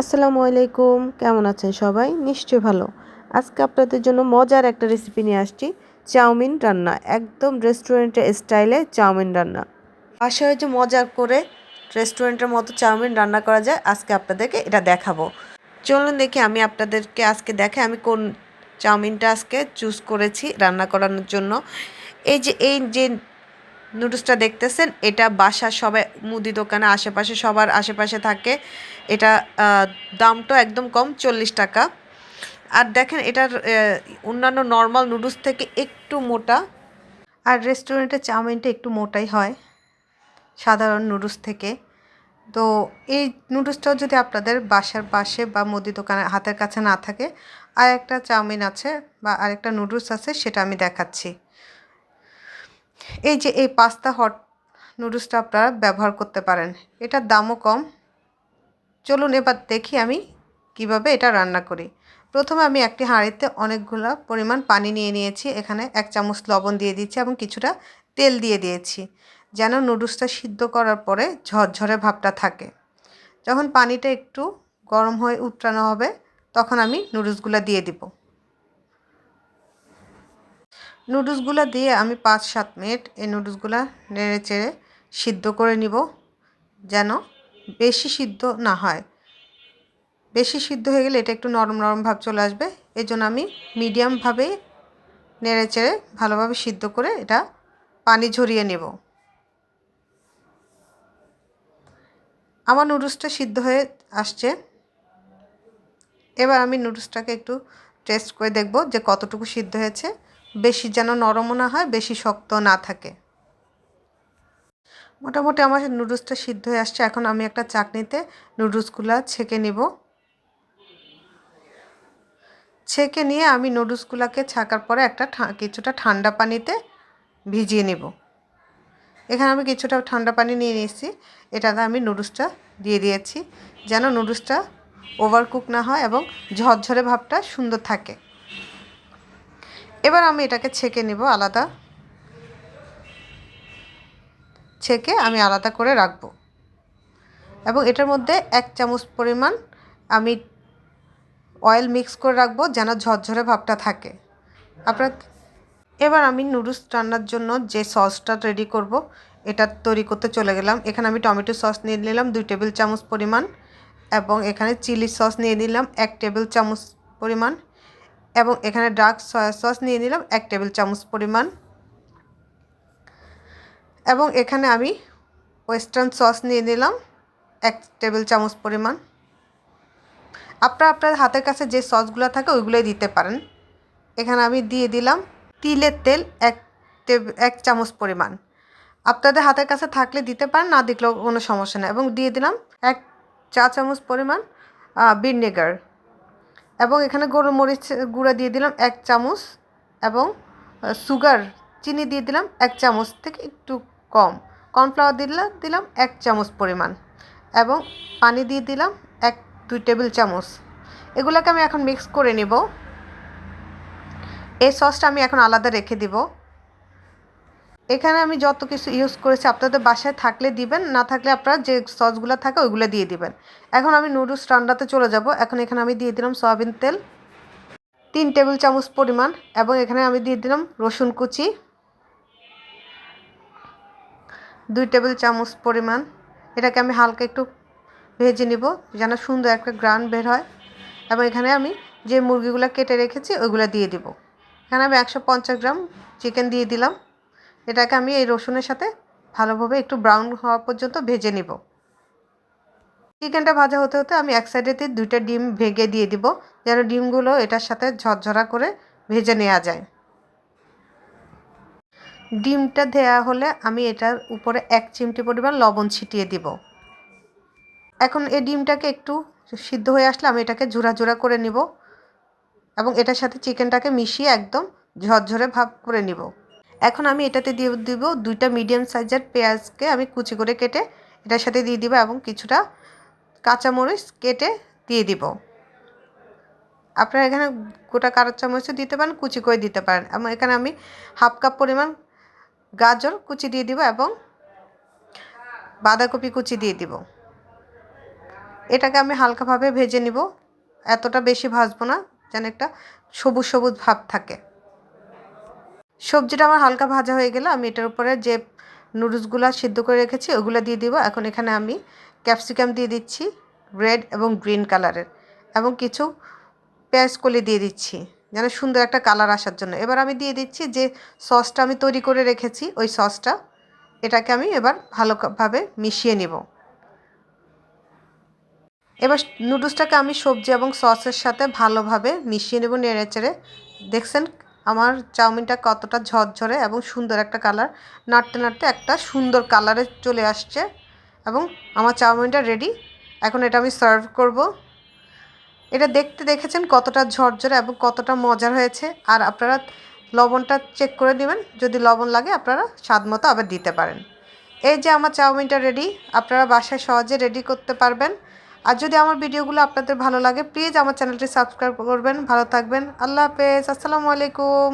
আসসালামু আলাইকুম। কেমন আছেন সবাই? নিশ্চয়ই ভালো। আজকে আপনাদের জন্য মজার একটা রেসিপি নিয়ে আসছি। চাউমিন রান্না। একদম রেস্টুরেন্টের স্টাইলে চাউমিন রান্না। বাসায় যে মজার করে রেস্টুরেন্টের মতো চাউমিন রান্না করা যায়, আজকে আপনাদেরকে এটা দেখাবো। চলুন দেখি আমি আপনাদেরকে আজকে দেখে আমি কোন চাউমিনটা আজকে চুজ করেছি রান্না করানোর জন্য। এই যে এই যে নুডলসটা দেখতেছেন, এটা বাসা সবাই মুদি দোকানে, আশেপাশে সবার আশেপাশে থাকে। এটা দামটা একদম কম, চল্লিশ টাকা। আর দেখেন, এটার অন্যান্য নর্মাল নুডলস থেকে একটু মোটা। আর রেস্টুরেন্টের চাউমিনটা একটু মোটাই হয়, সাধারণ নুডলস থেকে। তো এই নুডলসটাও যদি আপনাদের বাসার পাশে বা মুদি দোকানের হাতের কাছে না থাকে আর একটা চাউমিন আছে বা আরেকটা নুডলস আছে, সেটা আমি দেখাচ্ছি। এই যে এই পাস্তা হট নুডলসটা আপনারা ব্যবহার করতে পারেন। এটার দামও কম। চলুন এবার দেখি আমি কীভাবে এটা রান্না করি। প্রথমে আমি একটি হাঁড়িতে অনেকগুলো পরিমাণ পানি নিয়ে নিয়েছি। এখানে এক চামচ লবণ দিয়ে দিচ্ছি এবং কিছুটা তেল দিয়ে দিয়েছি, যেন নুডলসটা সিদ্ধ করার পরে ঝরঝরে ভাবটা থাকে। যখন পানিটা একটু গরম হয়ে উত্রানো হবে, তখন আমি নুডলসগুলো দিয়ে দিব। নুডলসগুলো দিয়ে আমি পাঁচ সাত মিনিট এই নুডলসগুলো নেড়ে চেড়ে সিদ্ধ করে নিব, যেন বেশি সিদ্ধ না হয়। বেশি সিদ্ধ হয়ে গেলে এটা একটু নরম নরম ভাব চলে আসবে, এই জন্য আমি মিডিয়ামভাবে নেড়ে চেড়ে ভালোভাবে সিদ্ধ করে এটা পানি ঝরিয়ে নেব। আমার নুডলসটা সিদ্ধ হয়ে আসছে। এবার আমি নুডলসটাকে একটু টেস্ট করে দেখব যে কতটুকু সিদ্ধ হয়েছে। বেশি যেন নরমও না হয়, বেশি শক্ত না থাকে। মোটামুটি আমার নুডলসটা সিদ্ধ হয়ে আসছে। এখন আমি একটা চাকনিতে নুডলসগুলো ছেঁকে নিব। ছেঁকে নিয়ে আমি নুডলসগুলোকে ছাকার পরে একটা কিছুটা ঠান্ডা পানিতে ভিজিয়ে নেব। এখানে আমি কিছুটা ঠান্ডা পানি নিয়ে নিয়েছি। এটাতে আমি নুডলসটা দিয়ে দিয়েছি। যেন নুডলসটা ওভারকুক না হয় এবং ঝরঝরে ভাবটা সুন্দর থাকে। এবার আমি এটাকে ছেঁকে নেব আলাদা। ছেঁকে আমি আলাদা করে রাখব। এবং এটার মধ্যে এক চামচ পরিমাণ আমি অয়েল মিক্স করে রাখব যেন ঝরঝরে ভাবটা থাকে। আপনার এবার আমি নুডলস রান্নার জন্য যে সসটা রেডি করব, এটা তৈরি করতে চলে গেলাম। এখানে আমি টমেটো সস নিয়ে নিলাম দুই টেবিল চামচ পরিমাণ এবং এখানে চিলি সস নিয়ে নিলাম এক টেবিল চামচ পরিমাণ। এবং এখানে ডার্ক সয়া সস নিয়ে নিলাম এক টেবিল চামচ পরিমাণ। এবং এখানে আমি ওয়েস্টার্ন সস নিয়ে নিলাম এক টেবিল চামচ পরিমাণ। আপনারা আপনার হাতের কাছে যে সসগুলো থাকে ওইগুলোই দিতে পারেন। এখানে আমি দিয়ে দিলাম তিলের তেল এক এক চামচ পরিমাণ। আপনাদের হাতের কাছে থাকলে দিতে পারেন, না দিলেও কোনো সমস্যা নেই। এবং দিয়ে দিলাম এক চা চামচ পরিমাণ ভিনেগার। এবং এখানে গরুর মরিচ গুঁড়া দিয়ে দিলাম এক চামচ এবং সুগার চিনি দিয়ে দিলাম এক চামচ থেকে একটু কম। কর্নফ্লাওয়ার দিলাম দিলাম এক চামচ পরিমাণ এবং পানি দিয়ে দিলাম এক, দুই টেবিল চামচ। এগুলোকে আমি এখন মিক্স করে নেব। এই সসটা আমি এখন আলাদা রেখে দিব। এখানে আমি যত কিছু ইউজ করেছি, আপনাদের বাসায় থাকলে দিবেন, না থাকলে আপনারা যে সসগুলো থাকে ওইগুলো দিয়ে দিবেন। এখন আমি নুডলস রান্নাতে চলে যাব। এখন এখানে আমি দিয়ে দিলাম সয়াবিন তেল, তিন টেবিল চামচ পরিমাণ, এবং এখানে আমি দিয়ে দিলাম রসুন কুচি, দুই টেবিল চামচ পরিমাণ। এটাকে আমি হালকা একটু ভেজে নিব, যেন সুন্দর একটা গ্রান বের হয়। এবং এখানে আমি যে মুরগিগুলো কেটে রেখেছি, ওইগুলো দিয়ে দিব। এখানে আমি একশো পঞ্চাশ গ্রাম চিকেন দিয়ে দিলাম। এটাকে আমি এই রসুনের সাথে ভালোভাবে একটু ব্রাউন হওয়া পর্যন্ত ভেজে নিব। চিকেনটা ভাজা হতে হতে আমি এক সাইডেতে দুইটা ডিম ভেঙে দিয়ে দিব, যেন ডিমগুলো এটার সাথে ঝরঝরা করে ভেজে নেওয়া যায়। ডিমটা দেওয়া হলে আমি এটার উপরে এক চিমটি পরিমাণ লবণ ছিটিয়ে দিব। এখন এই ডিমটাকে একটু সিদ্ধ হয়ে আসলে আমি এটাকে ঝুরা ঝুরা করে নিব এবং এটার সাথে চিকেনটাকে মিশিয়ে একদম ঝরঝরে ভাব করে নিব। এখন আমি এটাতে দিয়ে দিব দুইটা মিডিয়াম সাইজের পেঁয়াজকে আমি কুচি করে কেটে এটার সাথে দিয়ে দিব এবং কিছুটা কাঁচামরিচ কেটে দিয়ে দিব। আপনারা এখানে গোটা কারও চামচও দিতে পারেন, কুচি করে দিতে পারেন। এবং এখানে আমি হাফ কাপ পরিমাণ গাজর কুচি দিয়ে দিব এবং বাঁধাকপি কুচি দিয়ে দিব। এটাকে আমি হালকাভাবে ভেজে নিব। এতটা বেশি ভাজবো না, যেন একটা সবুজ সবুজ ভাব থাকে। সবজিটা আমার হালকা ভাজা হয়ে গেলে আমি এটার উপরে যে নুডলসগুলো সিদ্ধ করে রেখেছি, ওগুলো দিয়ে দিব। এখন এখানে আমি ক্যাপসিকাম দিয়ে দিচ্ছি, রেড এবং গ্রিন কালারের, এবং কিছু পেঁয়াজ কলি দিয়ে দিচ্ছি, যেন সুন্দর একটা কালার আসার জন্য। এবার আমি দিয়ে দিচ্ছি যে সসটা আমি তৈরি করে রেখেছি, ওই সসটা, এটাকে আমি এবার ভালোভাবে মিশিয়ে নিব। এবার নুডলসটাকে আমি সবজি এবং সসের সাথে ভালোভাবে মিশিয়ে নেব নেড়ে চেড়ে দেখছেন আমার চাউমিনটা কতটা ঝরঝরে এবং সুন্দর একটা কালার। নাড়তে নাড়তে একটা সুন্দর কালারে চলে আসছে এবং আমার চাউমিনটা রেডি এখন এটা আমি সার্ভ করব। এটা দেখতে দেখেছেন কতটা ঝরঝরে এবং কতটা মজার হয়েছে। আর আপনারা লবণটা চেক করে নেবেন। যদি লবণ লাগে আপনারা স্বাদ মতো আবার দিতে পারেন। এই যে আমার চাউমিনটা রেডি আপনারা বাসায় সহজে রেডি করতে পারবেন। আর যদি আমার ভিডিওগুলো আপনাদের ভালো লাগে প্লিজ আমার চ্যানেলটি সাবস্ক্রাইব করবেন। ভালো থাকবেন। আল্লাহ হাফেজ। আসসালামু আলাইকুম।